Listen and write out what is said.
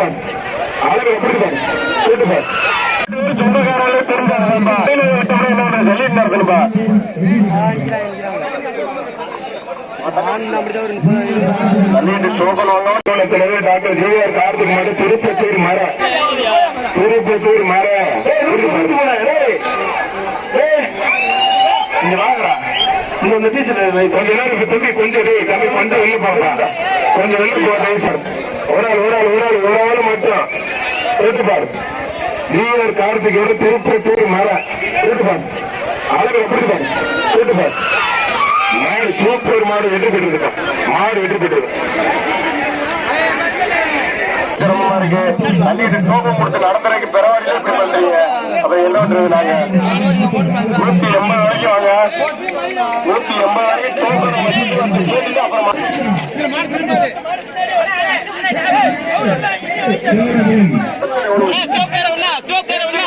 பாரு அழகு எப்படி பாரு கூட்டு பாரு சொல்லியிருந்தாருப்பா கார்த்திக் மட்டும் திருப்பத்தூர் மர. திருப்பத்தூர் மர. இங்க இங்க வந்து டீச்சர் கொஞ்ச நேரம் கொஞ்சம் டேய், கொஞ்சம் வெளில போப்பா கொஞ்சம் வெளில போட்டேன் சார் ஒரு ஆள் ஒரு ஆள் ஒரு ஆள் ஒரு ஆள். எடுத்து பாரு ஜிஆர் கார்த்திகோட திருப்பத்தூர் மர. எடுத்து பாரு அழகு எப்படி பாரு எடுத்து பாரு மாடு சூப்பர் மாடு வெற்றி பெற்றிருக்கான் மாடு வெற்றி பெற்றிருக்கு சிரமமா இருக்கு. தண்ணிட்டு தூக்கம் கொடுத்து நடத்துறதுக்கு பெறவாடி பண்றீங்க அப்ப என்ன பண்றது நாங்க? நூத்தி எண்பது வரைக்கும் வாங்க. நூத்தி எண்பது வரைக்கும் தூக்கம் வச்சுட்டு வந்து கேட்டுட்டு அப்புறமா சோப்பேர உள்ள சோப்பேர உள்ள